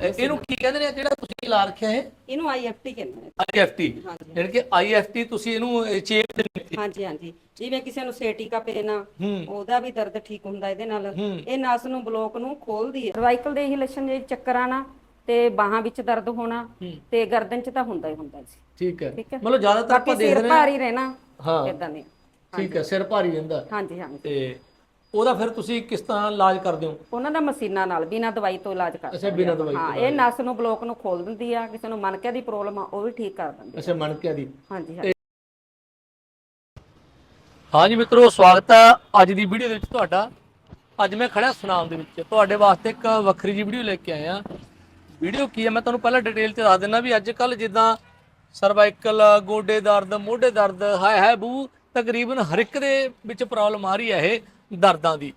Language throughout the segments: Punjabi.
ਇਹ- ਇਹਨੂੰ ਕੀ ਕਹਿੰਦੇ ਨੇ? ਜਿਹੜਾ ਤੁਸੀਂ ਲਾ ਰੱਖਿਆ ਹੈ ਇਹਨੂੰ ਆਈਐਫਟੀ ਕਹਿੰਦੇ ਨੇ। ਆਈਐਫਟੀ ਹਾਂਜੀ। ਯਾਨੀ ਕਿ ਆਈਐਫਟੀ ਤੁਸੀਂ ਇਹਨੂੰ ਚੇਪ ਦੇ ਵਿੱਚ ਹਾਂਜੀ ਹਾਂਜੀ। ਜਿਵੇਂ ਕਿਸੇ ਨੂੰ ਸੇਟਿਕਾ ਪੇਨ ਆ ਹੂੰ। ਉਹਦਾ ਵੀ ਦਰਦ ਠੀਕ ਹੁੰਦਾ ਇਹਦੇ ਨਾਲ। ਹੂੰ। ਇਹ ਨਸ ਨੂੰ ਬਲੋਕ ਨੂੰ ਖੋਲਦੀ ਹੈ। ਸਰਵਾਈਕਲ ਦੇ ਇਹੀ ਲੱਛਣ ਜੇ ਚੱਕਰ ਆਣਾ ਤੇ ਬਾਹਾਂ ਵਿੱਚ ਦਰਦ ਹੋਣਾ ਹੂੰ। ਤੇ ਗਰਦਨ 'ਚ ਤਾਂ ਹੁੰਦਾ ਹੀ ਹੁੰਦਾ ਜੀ ਠੀਕ ਹੈ। ਠੀਕ ਹੈ। ਮਤਲਬ ਜ਼ਿਆਦਾਤਰ ਬਾਕੀ ਆਪਾਂ ਦੇਖ ਸਿਰ ਰਹੇ ਹਾਂ ਭਾਰੀ ਰਹਿਣਾ ਹਾਂ। ਇਦਾਂ ਦੇ ਠੀਕ ਹੈ ਸਿਰ ਭਾਰੀ ਰਹਿੰਦਾ। ਹਾਂਜੀ ਹਾਂਜੀ। ਤੇ ਉਹਦਾ ਫਿਰ ਤੁਸੀਂ ਕਿਸ ਤਰ੍ਹਾਂ ਇਲਾਜ ਕਰਦੇ ਹੋ? ਉਹਨਾਂ ਦਾ ਮਸ਼ੀਨਾਂ ਨਾਲ ਬਿਨਾਂ ਦਵਾਈ ਤੋਂ ਇਲਾਜ ਕਰਦੇ ਅੱਛਾ ਬਿਨਾਂ ਦਵਾਈ ਹਾਂ ਇਹ ਨਸ ਨੂੰ ਬਲੋਕ ਨੂੰ ਖੋਲ ਦਿੰਦੀ ਆ ਕਿਸੇ ਨੂੰ ਮਨਕਿਆਂ ਦੀ ਪ੍ਰੋਬਲਮ ਆ ਉਹ ਵੀ ਠੀਕ ਕਰ ਦਿੰਦੀ ਅੱਛਾ ਮਣਕਿਆਂ ਦੀ। ਹਾਂਜੀ ਹਾਂਜੀ। ਹਾਂਜੀ ਮਿੱਤਰੋ ਸਵਾਗਤ ਹੈ ਅੱਜ ਦੀ ਵੀਡੀਓ ਦੇ ਵਿੱਚ ਤੁਹਾਡਾ। ਅੱਜ ਮੈਂ ਖੜਾ ਸੁਨਾਮ ਦੇ ਵਿੱਚ। ਤੁਹਾਡੇ ਵਾਸਤੇ ਇੱਕ ਵੱਖਰੀ ਜੀ ਵੀਡੀਓ ਲੈ ਕੇ ਆਇਆ। ਵੀਡੀਓ ਕੀ ਹੈ ਮੈਂ ਤੁਹਾਨੂੰ ਪਹਿਲਾਂ ਡਿਟੇਲ ਤੇ ਦੱਸ ਦਿੰਦਾ ਵੀ ਅੱਜ ਕੱਲ ਜਿੱਦਾਂ ਸਰਵਾਈਕਲ ਗੋਡੇ ਦਰਦ ਮੋਢੇ ਦਰਦ ਹਾਏ ਹਾਏ ਬੂ ਤਕਰੀਬਨ ਹਰ ਇੱਕ ਦੇ ਵਿੱਚ ਪ੍ਰੋਬਲਮ ਆ ਰਹੀ ਹੈ ਇਹ। ਦਰਦਾਂ ਦੀ।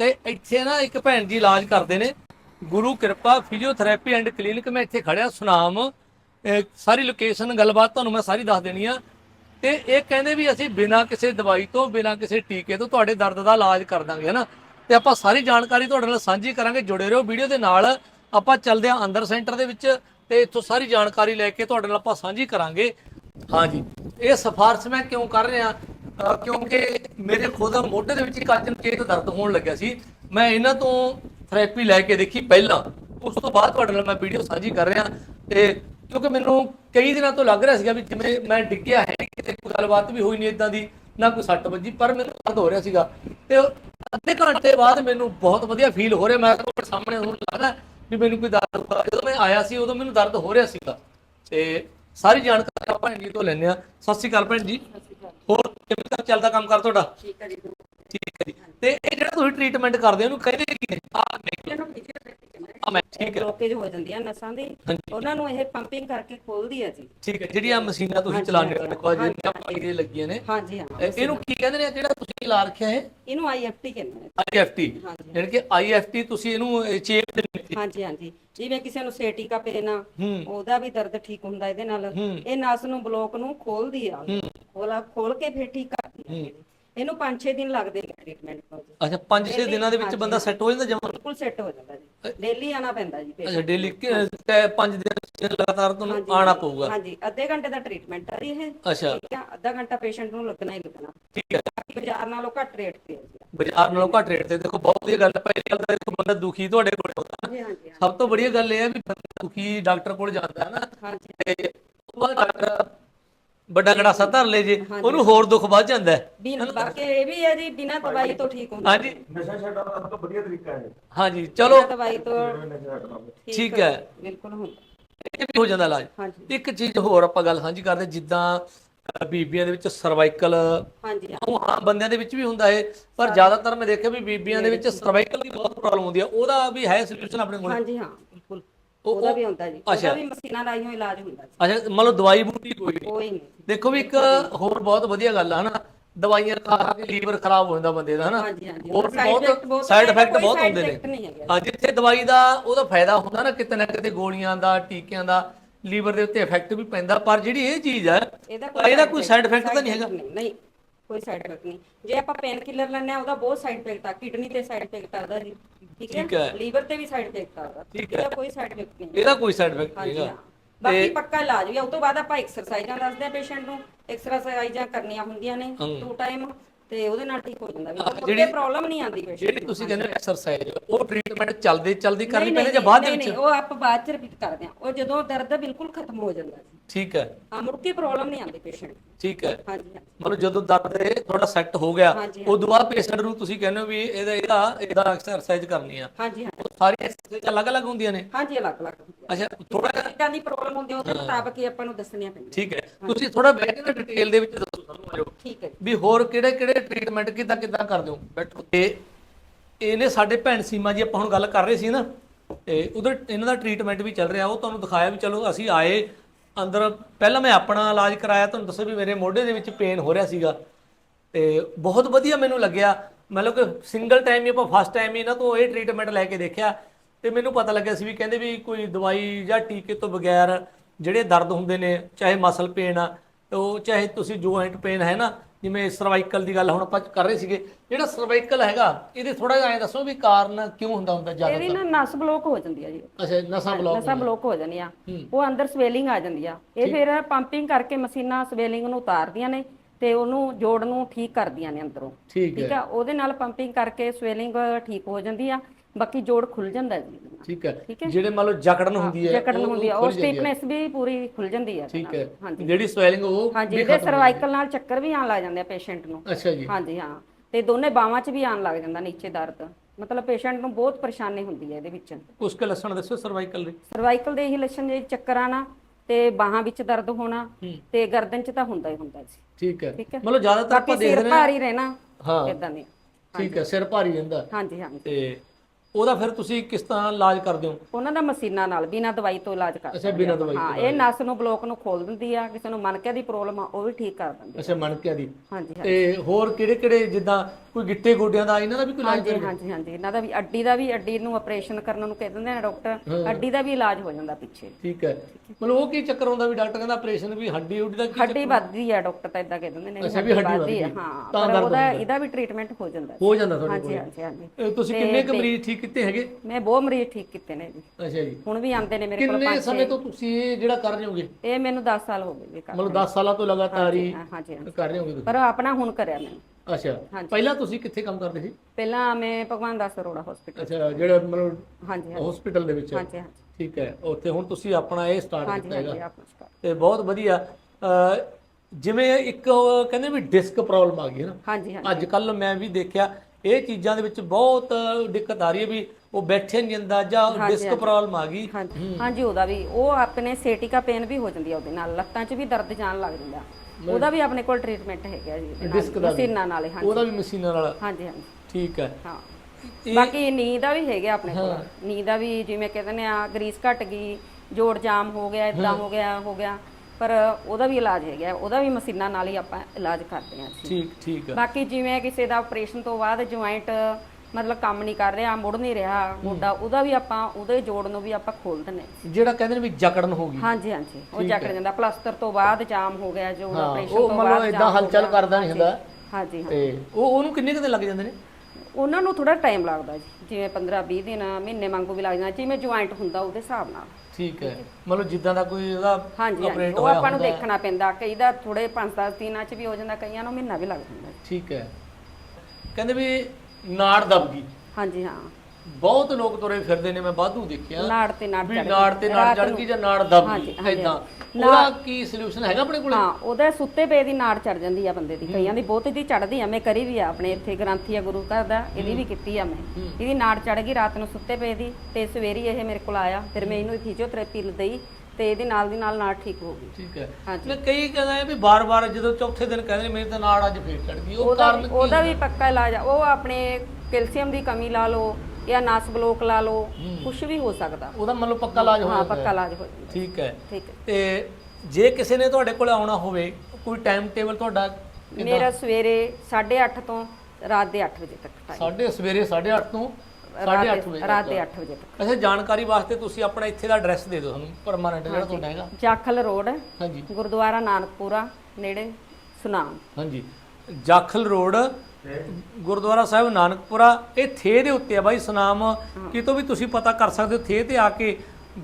ਤੇ ਇੱਥੇ ਨਾ ਇੱਕ ਭੈਣ ਜੀ ਇਲਾਜ ਕਰਦੇ ਨੇ। ਗੁਰੂ ਕਿਰਪਾ ਫਿਜ਼ੀਓਥੈਰੇਪੀ ਐਂਡ ਕਲੀਨਿਕ ਮੈਂ ਇੱਥੇ ਖੜਿਆ, ਸੁਨਾਮ। ਸਾਰੀ ਲੋਕੇਸ਼ਨ ਗੱਲਬਾਤ ਤੁਹਾਨੂੰ ਮੈਂ ਸਾਰੀ ਦੱਸ ਦੇਣੀ ਆ। ਤੇ ਇਹ ਕਹਿੰਦੇ ਵੀ ਅਸੀਂ ਬਿਨਾਂ ਕਿਸੇ ਦਵਾਈ ਤੋਂ, ਬਿਨਾਂ ਕਿਸੇ ਟੀਕੇ ਤੋਂ ਤੁਹਾਡੇ ਦਰਦ ਦਾ ਇਲਾਜ ਕਰ ਦਾਂਗੇ, ਹਨਾ? ਤੇ ਆਪਾਂ ਸਾਰੀ ਜਾਣਕਾਰੀ ਤੁਹਾਡੇ ਨਾਲ ਸਾਂਝੀ ਕਰਾਂਗੇ, ਜੁੜੇ ਰਹੋ ਵੀਡੀਓ ਦੇ ਨਾਲ। ਆਪਾਂ ਚੱਲਦੇ ਹਾਂ ਅੰਦਰ ਸੈਂਟਰ ਦੇ ਵਿੱਚ ਤੇ ਇੱਥੋਂ ਸਾਰੀ ਜਾਣਕਾਰੀ ਲੈ ਕੇ ਤੁਹਾਡੇ ਨਾਲ ਆਪਾਂ ਸਾਂਝੀ ਕਰਾਂਗੇ। ਹਾਂਜੀ। ਇਹ ਸਿਫਾਰਸ਼ ਮੈਂ ਕਿਉਂ ਕਰ ਰਿਹਾ? ਕਿਉਂਕਿ ਮੇਰੇ ਖੁਦ ਮੋਢੇ ਦੇ ਵਿੱਚ ਇੱਕ ਅੱਜ ਦਰਦ ਹੋਣ ਲੱਗਿਆ ਸੀ। ਮੈਂ ਇਹਨਾਂ ਤੋਂ ਥੈਰੇਪੀ ਲੈ ਕੇ ਦੇਖੀ ਪਹਿਲਾਂ। ਉਸ ਤੋਂ ਬਾਅਦ ਤੁਹਾਡੇ ਨਾਲ ਮੈਂ ਵੀਡੀਓ ਸਾਂਝੀ ਕਰ ਰਿਹਾ। ਤੇ ਕਿਉਂਕਿ ਮੈਨੂੰ ਕਈ ਦਿਨਾਂ ਤੋਂ ਲੱਗ ਰਿਹਾ ਸੀਗਾ ਵੀ ਜਿਵੇਂ ਮੈਂ ਡਿੱਗਿਆ ਹੈ, ਕਿਤੇ ਕੋਈ ਗੱਲਬਾਤ ਵੀ ਹੋਈ ਨਹੀਂ ਇਦਾਂ ਦੀ, ਨਾ ਕੋਈ ਸੱਟ ਵੱਜੀ, ਪਰ ਮੈਨੂੰ ਦਰਦ ਹੋ ਰਿਹਾ ਸੀਗਾ। ਤੇ ਅੱਧੇ ਘੰਟੇ ਬਾਅਦ ਮੈਨੂੰ ਬਹੁਤ ਵਧੀਆ ਫੀਲ ਹੋ ਰਿਹਾ। ਮੈਂ ਤੁਹਾਡੇ ਸਾਹਮਣੇ ਹੁਣ ਲੱਗਦਾ ਵੀ ਮੈਨੂੰ ਕੋਈ ਦਰਦ ਹੋਇਆ। ਜਦੋਂ ਮੈਂ ਆਇਆ ਸੀ, ਉਦੋਂ ਮੈਨੂੰ ਦਰਦ ਹੋ ਰਿਹਾ ਸੀਗਾ। ਤੇ ਸਾਰੀ ਜਾਣਕਾਰੀ ਆਪਾਂ ਭੈਣ ਜੀ ਤੋਂ ਲੈਣੇ ਆ ਸਤਿ ਸ਼੍ਰੀ ਅਕਾਲ ਭੈਣ ਜੀ। ਹੋਰ ਕਿਵੇਂ ਤੱਕ ਚੱਲਦਾ ਕੰਮ ਕਰ ਤੁਹਾਡਾ? ਠੀਕ ਹੈ ਜੀ। ਠੀਕ ਹੈ ਜੀ। ਤੇ ਇਹ ਜਿਹੜਾ ਤੁਸੀਂ ਟ੍ਰੀਟਮੈਂਟ ਕਰਦੇ ਹੋ ਉਹਨੂੰ ਕਹਿੰਦੇ ਕੀ ਨੇ? ਆ ਇਹਨੂੰ ਫਿਜ਼ੀਓਥੈਰੇਪੀ ਆ ਮੈਂ ਠੀਕ ਹੈ। ਬਲੋਕੇਜ ਹੋ ਜਾਂਦੀ ਆ ਨਸਾਂ ਦੀ। ਹਾਂਜੀ। ਉਹਨਾਂ ਨੂੰ ਇਹ ਪੰਪਿੰਗ ਕਰਕੇ ਖੋਲਦੀ ਹੈ ਜੀ। ਠੀਕ ਹੈ ਜਿਹੜੀਆਂ ਮਸ਼ੀਨਾਂ ਤੁਸੀਂ ਚਲਾਉਂਦੇ ਹੋ ਦੇਖੋ ਜਿਹੜੀਆਂ ਪਾਈ ਲੱਗੀਆਂ ਨੇ। ਹਾਂਜੀ ਹਾਂ। ਇਹ- ਇਹਨੂੰ ਕੀ ਕਹਿੰਦੇ ਨੇ ਜਿਹੜਾ ਤੁਸੀਂ ਲਾ ਰੱਖਿਆ ਹੈ ਇਹਨੂੰ ਆਈਐਫਟੀ ਕਹਿੰਦੇ ਨੇ। ਆਈਐਫਟੀ ਹਾਂਜੀ। ਯਾਨੀ ਕਿ ਆਈਐਫਟੀ ਤੁਸੀਂ ਇਹਨੂੰ ਚੇਪ ਦੇ ਵਿੱਚ ਹਾਂਜੀ ਹਾਂਜੀ। ਜਿਵੇਂ ਕਿਸੇ ਨੂੰ ਸੇਟਿਕਾ ਪੇਨ ਆ ਹੂੰ। ਉਹਦਾ ਵੀ ਦਰਦ ਠੀਕ ਹੁੰਦਾ ਇਹਦੇ ਨਾਲ। ਹੂੰ। ਇਹ ਨਸ ਨੂੰ ਬਲੋਕ ਨੂੰ ਖੋਲਦੀ ਆ। ਖੋਲਾ ਖੋਲ ਕੇ ਫਿਰ ਠੀਕ ਕਰਦੀ ਆ। ਹੂੰ। ਇਹਨੂੰ 5-6 ਦਿਨ ਲੱਗਦੇ ਨੇ ਟ੍ਰੀਟਮੈਂਟ ਕੋਲ ਅੱਛਾ 5-6 ਦਿਨਾਂ ਦੇ ਵਿੱਚ ਬੰਦਾ ਸੈੱਟ ਹੋ ਜਾਂਦਾ ਜਮਾਂ? ਬਿਲਕੁਲ ਸੈੱਟ ਹੋ ਜਾਂਦਾ ਜੀ। ਡੇਲੀ ਆਣਾ ਪੈਂਦਾ ਜੀ ਅੱਛਾ ਡੇਲੀ 5 ਦਿਨ ਲਗਾਤਾਰ ਤੁਹਾਨੂੰ ਆਣਾ ਪਊਗਾ? ਹਾਂਜੀ ਅੱਧੇ ਘੰਟੇ ਦਾ ਟ੍ਰੀਟਮੈਂਟ ਆ ਜੀ ਇਹ। ਅੱਛਾ। ਅੱਧਾ ਘੰਟਾ ਪੇਸ਼ੈਂਟ ਨੂੰ ਲੱਗਣਾ ਹੀ ਲੱਗਣਾ। ਠੀਕ ਹੈ ਬਾਜ਼ਾਰ ਨਾਲੋਂ ਘੱਟ ਰੇਟ ਤੇ ਬਾਜ਼ਾਰ ਨਾਲੋਂ ਘੱਟ ਰੇਟ ਤੇ। ਦੇਖੋ ਬਹੁਤ ਵਧੀਆ ਗੱਲ ਹੈ ਪਹਿਲੀ ਗੱਲ ਤਾਂ ਦੇਖੋ ਬੰਦਾ ਦੁਖੀ ਤੁਹਾਡੇ ਕੋਲ ਆਉਂਦਾ ਹਾਂਜੀ ਹਾਂਜੀ ਸਭ ਤੋਂ ਵਧੀਆ ਗੱਲ ਇਹ ਹੈ ਵੀ ਬੰਦਾ ਦੁਖੀ ਡਾਕਟਰ ਕੋਲ ਜਾਂਦਾ ਹੈ ਨਾ। ਹਾਂਜੀ। ਤੇ ਉਹ ਡਾਕਟਰ ਵੱਡਾ ਗੜਾਸਾ ਧਰ ਲੇ ਜੇ ਉਹਨੂੰ ਹੋਰ ਦੁੱਖ ਵੱਧ ਜਾਂਦਾ ਹੈ। ਬਿਨ ਬਾਕੀ ਇਹ ਵੀ ਹੈ ਜੀ ਬਿਨਾਂ ਦਵਾਈ ਤੋਂ ਠੀਕ ਹੁੰਦਾ। ਹਾਂਜੀ। ਨਸ਼ਾ ਛੱਡਣ ਦਾ ਸਭ ਤੋਂ ਵਧੀਆ ਤਰੀਕਾ ਹੈ। ਹਾਂਜੀ ਚਲੋ। ਬਿਨਾਂ ਦਵਾਈ ਤੋਂ ਨਸ਼ਾ ਛੱਡਣਾ ਠੀਕ ਹੈ। ਬਿਲਕੁਲ ਹੁੰਦਾ। ਇਹ ਵੀ ਹੋ ਜਾਂਦਾ ਇਲਾਜ। ਹਾਂਜੀ। ਇੱਕ ਚੀਜ਼ ਹੋਰ ਆਪਾਂ ਗੱਲ ਸਾਂਝੀ ਕਰਦੇ ਜਿੱਦਾਂ ਅ, ਬੀਬੀਆਂ ਦੇ ਵਿੱਚ ਸਰਵਾਈਕਲ ਹਾਂਜੀ। ਉਹ ਆਮ ਬੰਦਿਆਂ ਦੇ ਵਿੱਚ ਵੀ ਹੁੰਦਾ ਹੈ ਪਰ ਜ਼ਿਆਦਾਤਰ ਮੈਂ ਦੇਖਿਆ ਵੀ ਬੀਬੀਆਂ ਦੇ ਵਿੱਚ ਸਰਵਾਈਕਲ ਦੀ ਬਹੁਤ ਪ੍ਰੋਬਲਮ ਹੁੰਦੀ ਹੈ ਉਹਦਾ ਵੀ ਹੈ ਸੋਲੂਸ਼ਨ ਆਪਣੇ ਕੋਲ? ਹਾਂਜੀ ਹਾਂ। ਉਹਦਾ ਵੀ ਹੁੰਦਾ ਜੀ। ਅੱਛਾ। ਉਹਦਾ ਵੀ ਮਸ਼ੀਨਾਂ ਰਾਹੀਂ ਇਲਾਜ ਹੁੰਦਾ ਜੀ। ਅੱਛਾ ਮੰਨ ਲਓ ਦਵਾਈ ਬੂਟੀ ਕੋਈ ਨਹੀਂ। ਕੋਈ ਨਹੀਂ। ਦੇਖੋ ਵੀ ਇੱਕ ਹੋਰ ਬਹੁਤ ਵਧੀਆ ਗੱਲ ਆ ਹਨਾ। ਦਵਾਈਆਂ ਖਾ ਕੇ ਲੀਵਰ ਖਰਾਬ ਹੋ ਜਾਂਦਾ ਬੰਦੇ ਦਾ ਹਨਾ। ਹਾਂਜੀ ਹਾਂਜੀ। ਹੋਰ side effect ਬਹੁਤ ਬਹੁਤ ਸਾਈਡ ਹੁੰਦਾ, ਇਫੈਕਟ ਕੋਈ ਬਹੁਤ side ਹੁੰਦੇ effect ਨਹੀਂ ਨੇ ਹੈਗਾ। ਹਾਂ ਜਿੱਥੇ ਦਵਾਈ ਦਾ ਉਹਦਾ ਫਾਇਦਾ ਹੁੰਦਾ ਨਾ ਕਿਤੇ ਨਾ ਕਿਤੇ ਗੋਲੀਆਂ ਦਾ ਟੀਕਿਆਂ ਦਾ ਲੀਵਰ ਦੇ ਉੱਤੇ ਇਫੈਕਟ ਵੀ ਪੈਂਦਾ। ਪਰ ਜਿਹੜੀ ਇਹ ਚੀਜ਼ ਹੈ ਇਹਦਾ ਇਹਦਾ ਕੋਈ ਸਾਈਡ ਇਫੈਕਟ ਤਾਂ ਨਹੀਂ ਹੈਗਾ। ਨਹੀਂ। ਨਹੀਂ ਕੋਈ ਸਾਈਡ ਇਫੈਕਟ ਨਹੀਂ। ਜੇ ਆਪਾਂ ਪੇਨ ਕਿਲਰ ਆ ਉਹਦਾ ਬਹੁਤ ਸਾਈਡ ਇਫੈਕਟ ਆ ਕਿਡਨੀ ਤੇ ਸਾਈਡ ਇਫੈਕਟ ਆਦਾ ਜੀ ਠੀਕ ਹੈ। ਲੀਵਰ ਤੇ ਵੀ ਸਾਈਡ ਇਫੈਕਟ ਆਦਾ ਇਹਦਾ ਕੋਈ ਸਾਈਡ ਇਫੈਕਟ ਨਹੀਂ। ਇਹਦਾ ਕੋਈ ਸਾਈਡ ਇਫੈਕਟ ਨਹੀਂ ਹੈਗਾ ਬਾਕੀ ਪੱਕਾ ਇਲਾਜ ਵੀ ਉਸ ਤੋਂ ਬਾਅਦ ਆਪਾਂ ਐਕਸਰਸਾਈਜ਼ਾਂ ਦੱਸਦੇ ਆ ਪੇਸ਼ੈਂਟ ਨੂੰ। ਐਕਸਰਸਾਈਜ਼ਾਂ ਕਰਨੀਆਂ ਹੁੰਦੀਆਂ ਨੇ। ਟੂ ਟਾਈਮ ਤੇ ਉਹਦੇ ਨਾਲ ਠੀਕ ਹੋ ਜਾਂਦਾ। ਵੀ ਜਿਹੜੀ ਪ੍ਰੋਬਲਮ ਨਹੀਂ ਆਉਂਦੀ ਪੇਸ਼ੈਂਟ ਜਿਹੜੀ ਤੁਸੀਂ ਕਹਿੰਦੇ ਐਕਸਰਸਾਈਜ਼ ਉਹ ਟ੍ਰੀਟਮੈਂਟ ਚੱਲਦੇ ਚੱਲਦੀ ਕਰਨੀ ਪੈਂਦੀ ਜਾਂ ਬਾਅਦ ਦੇ ਵਿੱਚ? ਨਹੀਂ ਉਹ ਆਪਾਂ ਬਾਅਦ ਚ ਰਿਪੀਟ ਕਰਦੇ ਆ ਉਹ ਜਦੋਂ ਦਰਦ ਬਿਲਕੁਲ ਖਤਮ ਹੋ ਜਾਂਦਾ ਠੀਕ ਹੈ। ਹਾਂ ਮੁੜ ਕੇ ਪ੍ਰੋਬਲਮ ਨਹੀਂ ਆਉਂਦੀ ਪੇਸ਼ੈਂਟ ਠੀਕ ਹੈ। ਹਾਂਜੀ ਮਤਲਬ ਜਦੋਂ ਦਰਦ ਤੁਹਾਡਾ ਸੈੱਟ ਹੋ ਗਿਆ ਉਦੋਂ ਬਾਅਦ ਪੇਸ਼ੈਂਟ ਨੂੰ ਤੁਸੀਂ ਕਹਿੰਦੇ ਹੋ ਵੀ ਇਹਦਾ ਇਹਦਾ ਇਹਦਾ ਐਕਸਰਸਾਈਜ਼ ਕਰਨੀ ਆ। ਹਾਂਜੀ ਹਾਂਜੀ। ਉਹ ਸਾਰੀ ਐਕਸਰਸਾਈਜ਼ ਅਲੱਗ-ਅਲੱਗ ਹੁੰਦੀਆਂ ਨੇ? ਹਾਂਜੀ ਅਲੱਗ ਅਲੱਗ ਅੱਛਾ ਥੋੜਾ ਜਿੱਦਾਂ ਦੀ ਪ੍ਰੋਬਲਮ ਹੁੰਦੀ ਆ ਉਹਦੇ ਮੁਤਾਬਕ ਹੀ ਆਪਾਂ ਨੂੰ ਦੱਸਣੀਆਂ ਪੈਂਦੀਆਂ। ਠੀਕ ਹੈ। ਤੁਸੀਂ ਥੋੜਾ ਬੈਠ ਕੇ ਡਿਟੇਲ ਦੇ ਵਿੱਚ ਦੱਸੋ ਸਾਨੂੰ ਆਜੋ। ਠੀਕ ਹੈ ਜੀ। ਵੀ ਹੋਰ ਕਿਹੜੇ ਕਿਹੜੇ ਟ੍ਰੀਟਮੈਂਟ ਕਿੱਦਾਂ ਕਿੱਦਾਂ ਕਰਦੇ ਹੋ? ਬੈਠੋ। ਤੇ ਇਹਨੇ ਸਾਡੇ ਭੈਣ ਸੀਮਾ ਜੀ ਆਪਾਂ ਹੁਣ ਗੱਲ ਕਰ ਰਹੇ ਸੀ ਨਾ ਤੇ ਉਧਰ ਇਹਨਾਂ ਦਾ ਟ੍ਰੀਟਮੈਂਟ ਵੀ ਚੱਲ ਰਿਹਾ। ਉਹ ਤੁਹਾਨੂੰ ਦਿਖਾਇਆ ਵੀ ਚਲੋ ਅਸੀਂ ਆਏ ਅੰਦਰ। ਪਹਿਲਾਂ ਮੈਂ ਆਪਣਾ ਇਲਾਜ ਕਰਾਇਆ ਤੁਹਾਨੂੰ ਦੱਸਿਆ ਵੀ ਮੇਰੇ ਮੋਢੇ ਦੇ ਵਿੱਚ ਪੇਨ ਹੋ ਰਿਹਾ ਸੀਗਾ। ਤੇ ਬਹੁਤ ਵਧੀਆ ਮੈਨੂੰ ਲੱਗਿਆ। ਮਤਲਬ ਕਿ ਸਿੰਗਲ ਟਾਈਮ ਹੀ ਆਪਾਂ ਫਸਟ ਟਾਈਮ ਹੀ ਇਹਨਾਂ ਤੋਂ ਇਹ ਟ੍ਰੀਟਮੈਂਟ ਲੈ ਕੇ ਦੇਖਿਆ ਤੇ ਮੈਨੂੰ ਪਤਾ ਲੱਗਿਆ ਸੀ ਵੀ ਕਹਿੰਦੇ ਵੀ ਕੋਈ ਦਵਾਈ ਜਾਂ ਟੀਕੇ ਤੋਂ ਬਗੈਰ ਜਿਹੜੇ ਦਰਦ ਹੁੰਦੇ ਨੇ ਚਾਹੇ ਮਸਲ ਪੇਨ ਆ ਉਹ ਚਾਹੇ ਤੁਸੀਂ ਜੋਇੰਟ ਪੇਨ ਹੈ ਨਾ ਜਿਵੇਂ ਸਰਵਾਈਕਲ ਦੀ ਗੱਲ ਹੁਣ ਆਪਾਂ ਕਰ ਰਹੇ ਸੀਗੇ ਜਿਹੜਾ ਸਰਵਾਈਕਲ ਹੈਗਾ ਇਹਦੇ ਥੋੜਾ ਜਿਹਾ ਐਂ ਦੱਸੋ ਵੀ ਕਾਰਨ ਕਿਉਂ ਹੁੰਦਾ ਹੁੰਦਾ ਜ਼ਿਆਦਾ ਇਹਦੀ ਨਾ ਨਸ ਬਲੋਕ ਹੋ ਜਾਂਦੀ ਆ ਜੀ। ਅੱਛਾ ਨਸਾਂ ਬਲੌਕ ਨਸਾਂ ਬਲੋਕ ਹੋ ਜਾਂਦੀਆਂ। ਉਹ ਅੰਦਰ ਸਵੈਲਿੰਗ ਆ ਜਾਂਦੀ ਆ। ਇਹ ਫਿਰ ਪੰਪਿੰਗ ਕਰਕੇ ਮਸ਼ੀਨਾਂ ਸਵੈਲਿੰਗ ਨੂੰ ਉਤਾਰਦੀਆਂ ਨੇ। ਤੇ ਉਹਨੂੰ ਜੋੜ ਨੂੰ ਠੀਕ ਕਰਦੀਆਂ ਨੇ ਅੰਦਰੋਂ। ਠੀਕ ਹੈ। ਆ? ਉਹਦੇ ਨਾਲ ਪੰਪਿੰਗ ਕਰਕੇ ਸਵੈਲਿੰਗ ਠੀਕ ਹੋ ਜਾਂਦੀ ਆ। ਬਾਕੀ ਜੋੜ ਖੁੱਲ ਜਾਂਦਾ ਜੀ। ਠੀਕ ਹੈ। ਜਿਹੜੇ ਮੰਨ ਲਓ ਜਕੜਨ ਹੁੰਦੀ ਹੈ ਜਕੜਨ ਹੁੰਦੀ ਆ। ਉਹ ਸਟਿਫਨੈਸ ਵੀ ਪੂਰੀ ਖੁੱਲ ਜਾਂਦੀ ਆ। ਠੀਕ ਹੈ। ਹਾਂਜੀ ਜਿਹੜੀ ਸਵੈਲਿੰਗ ਉਹ ਹਾਂਜੀ ਇਹਦੇ ਸਰਵਾਈਕਲ ਨਾਲ ਚੱਕਰ ਵੀ ਆਣ ਲੱਗ ਜਾਂਦੇ ਆ ਪੇਸ਼ੈਂਟ ਨੂੰ। ਅੱਛਾ ਜੀ। ਹਾਂਜੀ ਹਾਂ। ਤੇ ਦੋਨੇ ਬਾਹਾਂ 'ਚ ਵੀ ਆਣ ਲੱਗ ਜਾਂਦਾ ਨੀਚੇ ਦਰਦ। ਮਤਲਬ ਪੇਸ਼ੈਂਟ ਨੂੰ ਬਹੁਤ ਪਰੇਸ਼ਾਨੀ ਹੁੰਦੀ ਹੈ ਇਹਦੇ ਵਿੱਚ। ਉਸਕੇ ਲੱਛਣ ਦੱਸੋ ਸਰਵਾਈਕਲ ਦੇ? ਸਰਵਾਈਕਲ ਦੇ ਇਹੀ ਲੱਛਣ ਜੇ ਚੱਕਰ ਆਣਾ ਤੇ ਬਾਹਾਂ ਵਿੱਚ ਦਰਦ ਹੋਣਾ ਤੇ ਗਰਦਨ 'ਚ ਤਾਂ ਹੁੰਦਾ ਹੀ ਹੁੰਦਾ ਜੀ ਠੀਕ ਹੈ। ਠੀਕ ਹੈ। ਮਤਲਬ ਜ਼ਿਆਦਾਤਰ ਬਾਕੀ ਆਪਾਂ ਦੇਖ ਸਿਰ ਭਾਰੀ ਰਹਿਣਾ ਹਾਂ। ਇਦਾਂ ਨਹੀਂ। ਠੀਕ ਹੈ ਸਿਰ ਭਾਰੀ ਰਹਿੰਦਾ। ਹਾਂਜੀ ਹਾਂਜੀ। ਤੇ ਉਹਦਾ ਫਿਰ ਤੁਸੀਂ ਕਿਸ ਤਰ੍ਹਾਂ ਇਲਾਜ ਕਰਦੇ ਹੋ? ਉਹਨਾਂ ਦਾ ਮਸ਼ੀਨਾਂ ਨਾਲ ਬਿਨਾਂ ਦਵਾਈ ਤੋਂ ਇਲਾਜ ਕਰਦੇ ਅੱਛਾ ਬਿਨਾਂ ਦਵਾਈ ਹਾਂ ਇਹ ਨਸ ਨੂੰ ਬਲੋਕ ਨੂੰ ਖੋਲ ਦਿੰਦੀ ਆ ਕਿਸੇ ਨੂੰ ਮਨਕੇ ਦੀ ਪ੍ਰੋਬਲਮ ਆ ਉਹ ਵੀ ਠੀਕ ਕਰ ਦਿੰਦੀ ਅੱਛਾ ਮਣਕਿਆਂ ਦੀ। ਹਾਂਜੀ ਹਾਂ ਤੇ ਹੋਰ ਕਿਹੜੇ ਕਿਹੜੇ ਜਿੱਦਾਂ ਕੋਈ ਗਿੱਟੇ ਗੋਡਿਆਂ ਦਾ ਇਹਨਾਂ ਦਾ ਵੀ ਕੋਈ ਇਲਾਜ ਹਾਂਜੀ ਹਾਂਜੀ ਹਾਂਜੀ ਇਹਨਾਂ ਦਾ ਵੀ ਅੱਡੀ ਦਾ ਵੀ ਅੱਡੀ ਨੂੰ ਆਪਰੇਸ਼ਨ ਕਰਨ ਨੂੰ ਕਹਿ ਦਿੰਦੇ ਨੇ ਡਾਕਟਰ। ਅੱਡੀ ਦਾ ਵੀ ਇਲਾਜ ਹੋ ਜਾਂਦਾ ਪਿੱਛੇ। ਠੀਕ ਹੈ। ਮਤਲਬ ਉਹ ਕੀ ਚੱਕਰ ਹੁੰਦਾ ਵੀ ਡਾਕਟਰ ਕਹਿੰਦਾ ਆਪਰੇਸ਼ਨ ਵੀ ਹੱਡੀ ਹੁੱਡੀ ਦਾ ਕੀ ਹੱਡੀ ਵੱਧਦੀ ਆ ਡਾਕਟਰ ਤਾਂ ਇਦਾਂ ਕਹਿ ਦਿੰਦੇ ਨੇ ਅੱਛਾ ਵੀ ਹੱਡੀ ਵੱਧਦੀ। ਹਾਂ ਤਾਂ ਪਰ ਉਹਦਾ ਇਹਦਾ ਵੀ ਟ੍ਰੀਟਮੈਂਟ ਹੋ ਜਾਂਦਾ ਹੋ ਜਾਂਦਾ ਤੁਹਾਡੇ ਹਾਂਜੀ ਹਾਂਜੀ ਹਾਂਜੀ। ਕੋਲ ਤੁਸੀਂ ਕਿੰਨੇ ਕੁ ਮਰੀਜ਼ ਠੀਕ ਕੀਤੇ ਹੈਗੇ? ਮੈਂ ਬਹੁਤ ਮਰੀਜ਼ ਠੀਕ ਕੀਤੇ ਨੇ ਜੀ। ਅੱਛਾ ਜੀ। ਹੁਣ ਵੀ ਆਉਂਦੇ ਨੇ ਮੇਰੇ ਕੋਲ ਕਿੰਨੇ ਸਮੇਂ ਤੋਂ ਤੁਸੀਂ ਇਹ ਜਿਹੜਾ ਕਰ ਰਹੇ ਹੋਗੇ? ਇਹ ਮੈਨੂੰ 10 ਸਾਲ ਹੋ ਗਏ ਜੀ ਕਰ ਮਤਲਬ 10 ਸਾਲਾਂ ਤੋਂ ਲਗਾਤਾਰ ਹੀ ਹਾਂਜੀ ਹਾਂਜੀ ਕਰ ਰਹੇ ਹੋਗੇ ਤੁਸੀਂ? ਪਰ ਆਪਣਾ ਹੁਣ ਕਰਿਆ ਮੈਂ। ਅੱਛਾ। ਪਹਿਲਾਂ ਤੁਸੀਂ ਕਿੱਥੇ ਕੰਮ ਕਰਦੇ ਸੀ? ਪਹਿਲਾਂ ਮੈਂ ਭਗਵਾਨ ਦਾਸ ਅਰੋੜਾ ਹਸਪੀਟਲ ਅੱਛਾ ਜਿਹੜਾ ਮਤਲਬ ਹਾਂਜੀ ਹਸਪੀਟਲ ਦੇ ਵਿੱਚ। ਹਾਂਜੀ ਹਾਂਜੀ। ਠੀਕ ਹੈ। ਉੱਥੇ ਹੁਣ ਤੁਸੀਂ ਆਪਣਾ ਇਹ ਸਟਾਰਟ ਹਾਂਜੀ ਕੀਤਾ ਹੈਗਾ। ਹਾਂਜੀ ਆਪ ਨਮਸਕਾਰ ਤੇ ਬਹੁਤ ਵਧੀਆ। ਅਹ ਜਿਵੇਂ ਇੱਕ ਉਹ ਕਹਿੰਦੇ ਵੀ ਡਿਸਕ ਪ੍ਰੋਬਲਮ ਆ ਗਈ ਹੈ ਨਾ? ਹਾਂਜੀ ਹਾਂਜੀ। ਅੱਜ ਕੱਲ ਮੈਂ ਵੀ ਦੇਖਿਆ ਇਹ ਚੀਜ਼ਾਂ ਦੇ ਵਿੱਚ ਬਹੁਤ ਦਿੱਕਤ ਆ ਰਹੀ ਹੈ ਵੀ ਉਹ ਬੈਠੇ ਨਹੀਂ ਜਾਂਦਾ ਜਾਂ ਡਿਸਕ ਪ੍ਰੋਬਲਮ ਆ ਗਈ। ਹਾਂਜੀ ਉਹਦਾ ਵੀ ਉਹ ਆਪਣੇ ਸੇਟਿਕਾ ਪੇਨ ਵੀ ਹੋ ਜਾਂਦੀ ਆ ਉਹਦੇ ਨਾਲ ਲੱਤਾਂ 'ਚ ਵੀ ਦਰਦ ਜਾਣ ਲੱਗ ਜਾਂਦਾ। ਉਹਦਾ ਵੀ ਆਪਣੇ ਕੋਲ ਟ੍ਰੀਟਮੈਂਟ ਹੈਗਾ ਜੀ। ਡਿਸਕ ਦਾ? ਮਸ਼ੀਨਾਂ ਨਾਲ ਹਾਂਜੀ। ਉਹਦਾ ਵੀ ਮਸ਼ੀਨਾਂ ਨਾਲ। ਹਾਂਜੀ ਹਾਂਜੀ। ਠੀਕ ਹੈ। ਹਾਂ। ਬਾਕੀ ਨੀਂਦ ਦਾ ਵੀ ਹੈਗਾ ਆਪਣੇ ਕੋਲ। ਨੀਂਦ ਦਾ ਵੀ ਜਿਵੇਂ ਕਹਿੰਦੇ ਨੇ ਆ ਗਰੀਸ ਘਟ ਗਈ ਜੋੜ ਜਾਮ ਹੋ ਗਿਆ ਇਦਾਂ ਹੋ ਗਿਆ ਹੋ ਗਿਆ। ਪਰ ਉਹਦਾ ਵੀ ਇਲਾਜ ਹੈਗਾ ਉਹਦਾ ਵੀ ਮਸ਼ੀਨਾਂ ਨਾਲ ਹੀ ਆਪਾਂ ਇਲਾਜ ਕਰਦੇ ਹਾਂ ਅਸੀਂ। ਠੀਕ ਠੀਕ ਬਾਕੀ ਜਿਵੇਂ ਕਿਸੇ ਦਾ ਆਪਰੇਸ਼ਨ ਤੋਂ ਬਾਅਦ ਜੁਆਇੰਟ ਮਤਲਬ ਕੰਮ ਨਹੀਂ ਕਰ ਰਿਹਾ ਮੁੜ ਨਹੀਂ ਰਿਹਾ ਮੋਢਾ ਉਹਦਾ ਵੀ ਆਪਾਂ ਉਹਦੇ ਜੋੜ ਨੂੰ ਵੀ ਆਪਾਂ ਖੋਲ ਦਿੰਦੇ ਹਾਂ। ਜਿਹੜਾ ਕਹਿੰਦੇ ਨੇ ਵੀ ਜਕੜਨ ਹੋ ਗਈ। ਹਾਂਜੀ ਹਾਂਜੀ ਉਹ ਜਕੜ ਜਾਂਦਾ। ਪਲਸਤਰ ਤੋਂ ਬਾਅਦ ਜਾਮ ਹੋ ਗਿਆ ਹਾਂ, ਆਪਰੇਸ਼ਨ ਉਹ ਤੋਂ ਮਤਲਬ ਬਾਅਦ ਏਦਾਂ ਜਾਮ ਹੋ ਹਲਚਲ ਗਿਆ। ਕਰਦਾ ਨਹੀਂ ਹੁੰਦਾ। ਹਾਂਜੀ ਹਾਂ ਤੇ ਉਹ ਉਹਨੂੰ ਕਿੰਨੇ ਕੁ ਦਿਨ ਲੱਗ ਜਾਂਦੇ ਨੇ? ਉਹਨਾਂ ਨੂੰ ਥੋੜਾ ਟਾਈਮ ਲੱਗਦਾ ਜੀ ਜਿਵੇਂ 15 20 ਦਿਨ ਮਹੀਨੇ ਵਾਂਗੂ ਵੀ ਲੱਗ ਜਾਂਦਾ ਜਿਵੇਂ ਜੁਆਇੰਟ ਹੁੰਦਾ ਉਹਦੇ ਹਿਸਾਬ ਨਾਲ। ਠੀਕ ਹੈ ਮਤਲਬ ਜਿੱਦਾਂ ਦਾ ਕੋਈ ਉਹਦਾ ਹਾਂਜੀ ਹਾਂਜੀ ਆਪਰੇਟ ਉਹ ਹੋਇਆ ਆਪਾਂ ਨੂੰ ਹੁੰਦਾ ਦੇਖਣਾ ਪੈਂਦਾ ਕਈ ਦਾ ਥੋੜੇ 5-10 ਦਿਨਾਂ ਚ ਵੀ ਹੋ ਜਾਂਦਾ ਕਈਆਂ ਨੂੰ ਮਹੀਨਾ ਵੀ ਲੱਗ ਜਾਂਦਾ। ਠੀਕ ਹੈ। ਕਹਿੰਦੇ ਵੀ ਨਾੜ ਦਬ ਗਈ। ਹਾਂਜੀ ਹਾਂ। ਬਹੁਤ ਲੋਕ ਤੁਰੇ ਫਿਰਦੇ ਨੇ ਮੈਂ ਵਾਧੂ ਦੇਖਿਆ। ਨਾੜ ਤੇ ਨਾੜ ਚੜ ਨਾੜ ਤੇ ਨਾੜ ਚੜ ਗਈ ਜਾਂ ਨਾੜ ਦਬ ਗਈ ਇਦਾਂ ਉਹਦਾ ਕੀ ਸੋਲੂਸ਼ਨ ਹੈਗਾ ਆਪਣੇ ਕੋਲ? ਹਾਂ ਉਹਦੇ ਸੁੱਤੇ ਪਏ ਦੀ ਨਾੜ ਚੜ ਜਾਂਦੀ ਆ ਬੰਦੇ ਦੀ। ਕਈਆਂ ਦੀ ਬਹੁਤ ਦੀ ਚੜਦੀ ਆ ਮੈਂ ਕਰੀ ਵੀ ਆ ਆਪਣੇ ਇੱਥੇ ਗ੍ਰੰਥੀ ਆ ਗੁਰੂ ਘਰ ਦਾ ਇਹਦੀ ਵੀ ਕੀਤੀ ਆ ਮੈਂ। ਇਹਦੀ ਨਾੜ ਚੜ ਗਈ ਰਾਤ ਨੂੰ ਸੁੱਤੇ ਪਏ ਦੀ ਤੇ ਸਵੇਰੀ ਇਹ ਮੇਰੇ ਕੋਲ ਆਇਆ ਫਿਰ ਮੈਂ ਇਹਨੂੰ ਫਿਜ਼ੀਓਥੈਰੇਪੀ ਦਈ ਤੇ ਇਹਦੇ ਨਾਲ ਦੀ ਨਾਲ ਨਾੜ ਠੀਕ ਹੋ ਗਈ। ਠੀਕ ਹੈ। ਹਾਂਜੀ। ਕਈ ਕਹਿੰਦੇ ਆ ਵੀ ਬਾਰ-ਬਾਰ ਜਦੋਂ ਚੌਥੇ ਦਿਨ ਕਹਿੰਦੇ ਨੇ ਮੇਰੇ ਤਾਂ ਨਾੜ ਅੱਜ ਫੇਰ ਚੜ ਗਈ। ਉਹ ਕਾਰਨ ਵੀ- ਉਹਦਾ ਵੀ ਪੱਕਾ ਇਲਾਜ ਆ। ਉਹ ਆਪਣੇ ਕੈਲਸ਼ੀਅਮ ਦੀ ਕਮੀ ਲਾ ਲਓ ਜਾਂ ਨਸ ਬਲੋਕ ਲਾ ਲਓ ਕੁਝ ਵੀ ਹੋ ਸਕਦਾ। ਉਹਦਾ ਮਤਲਬ ਪੱਕਾ ਇਲਾਜ ਹਾਂ ਹੋਇਆ ਪੱਕਾ ਇਲਾਜ ਹੋ ਜਾਂਦਾ ਠੀਕ ਹੈ। ਠੀਕ ਹੈ। ਤੇ ਜੇ ਕਿਸੇ ਨੇ ਤੁਹਾਡੇ ਕੋਲ ਆਉਣਾ ਹੋਵੇ ਕੋਈ ਟਾਈਮ ਟੇਬਲ ਤੁਹਾਡਾ ਮੇਰਾ ਸਵੇਰੇ 8:30 ਤੋਂ ਰਾਤ ਦੇ 8 ਵਜੇ ਤੱਕ ਟਾਈਮ ਸਾਢੇ ਸਵੇਰੇ 8:30 ਤੋਂ 8:30 ਵਜੇ ਰਾਤ ਦੇ 8 ਵਜੇ ਤੱਕ। ਅੱਛਾ ਜਾਣਕਾਰੀ ਵਾਸਤੇ ਤੁਸੀਂ ਆਪਣਾ ਇੱਥੇ ਦਾ ਐਡਰੈਸ ਦੇ ਦਿਓ ਸਾਨੂੰ ਪਰਮਾਨੈਂਟ ਜਿਹੜਾ ਤੁਹਾਡਾ ਹੈਗਾ। ਜਾਖਲ ਰੋਡ ਹਾਂਜੀ। ਗੁਰਦੁਆਰਾ ਨਾਨਕਪੁਰਾ ਨੇੜੇ ਸੁਨਾਮ। ਹਾਂਜੀ। ਜਾਖਲ ਰੋਡ ਗੁਰਦੁਆਰਾ ਸਾਹਿਬ ਨਾਨਕਪੁਰਾ ਇਹ ਥੇ ਦੇ ਉੱਤੇ ਆ ਬਾਈ ਸੁਨਾਮ। ਕਿਤੋਂ ਵੀ ਤੁਸੀਂ ਪਤਾ ਕਰ ਸਕਦੇ ਹੋ ਥੇ ਤੇ ਆ ਕੇ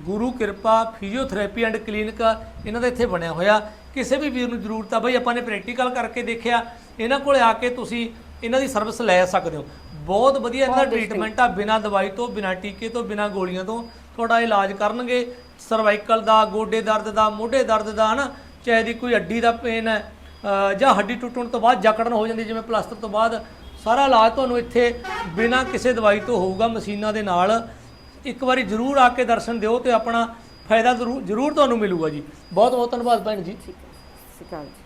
ਗੁਰੂ ਕਿਰਪਾ ਫਿਜ਼ੀਓਥੈਰੇਪੀ ਐਂਡ ਕਲੀਨਿਕ ਇਹਨਾਂ ਦਾ ਇੱਥੇ ਬਣਿਆ ਹੋਇਆ। ਕਿਸੇ ਵੀ ਵੀਰ ਨੂੰ ਜ਼ਰੂਰਤ ਆ ਬਾਈ ਆਪਾਂ ਨੇ ਪ੍ਰੈਕਟੀਕਲ ਕਰਕੇ ਦੇਖਿਆ। ਇਹਨਾਂ ਕੋਲੇ ਆ ਕੇ ਤੁਸੀਂ ਇਹਨਾਂ ਦੀ ਸਰਵਿਸ ਲੈ ਸਕਦੇ ਹੋ। ਬਹੁਤ ਵਧੀਆ ਇਹਨਾਂ ਦਾ ਟ੍ਰੀਟਮੈਂਟ ਆ ਬਿਨਾਂ ਦਵਾਈ ਤੋਂ ਬਿਨਾਂ ਟੀਕੇ ਤੋਂ ਬਿਨਾਂ ਗੋਲੀਆਂ ਤੋਂ। ਤੁਹਾਡਾ ਇਲਾਜ ਕਰਨਗੇ। ਸਰਵਾਈਕਲ ਦਾ ਗੋਡੇ ਦਰਦ ਦਾ ਮੋਢੇ ਦਰਦ ਦਾ ਹਨਾ? ਚਾਹੇ ਦੀ ਕੋਈ ਹੱਡੀ ਦਾ ਪੇਨ ਹੈ ਜਾਂ ਹੱਡੀ ਟੁੱਟਣ ਤੋਂ ਬਾਅਦ ਜਕੜਨ ਹੋ ਜਾਂਦੀ ਜਿਵੇਂ ਪਲਾਸਟਰ ਤੋਂ ਬਾਅਦ ਸਾਰਾ ਇਲਾਜ ਤੁਹਾਨੂੰ ਇੱਥੇ ਬਿਨਾਂ ਕਿਸੇ ਦਵਾਈ ਤੋਂ ਹੋਊਗਾ ਮਸ਼ੀਨਾਂ ਦੇ ਨਾਲ। ਇੱਕ ਵਾਰੀ ਜ਼ਰੂਰ ਆ ਕੇ ਦਰਸ਼ਨ ਦਿਓ ਤੇ ਆਪਣਾ ਫਾਇਦਾ ਜ਼ਰੂਰ ਜ਼ਰੂਰ ਤੁਹਾਨੂੰ ਮਿਲੂਗਾ ਜੀ। ਬਹੁਤ ਬਹੁਤ ਧੰਨਵਾਦ ਭੈਣ ਜੀ। ਠੀਕ ਹੈ, ਸਤਿ ਸ਼੍ਰੀ ਅਕਾਲ ਜੀ।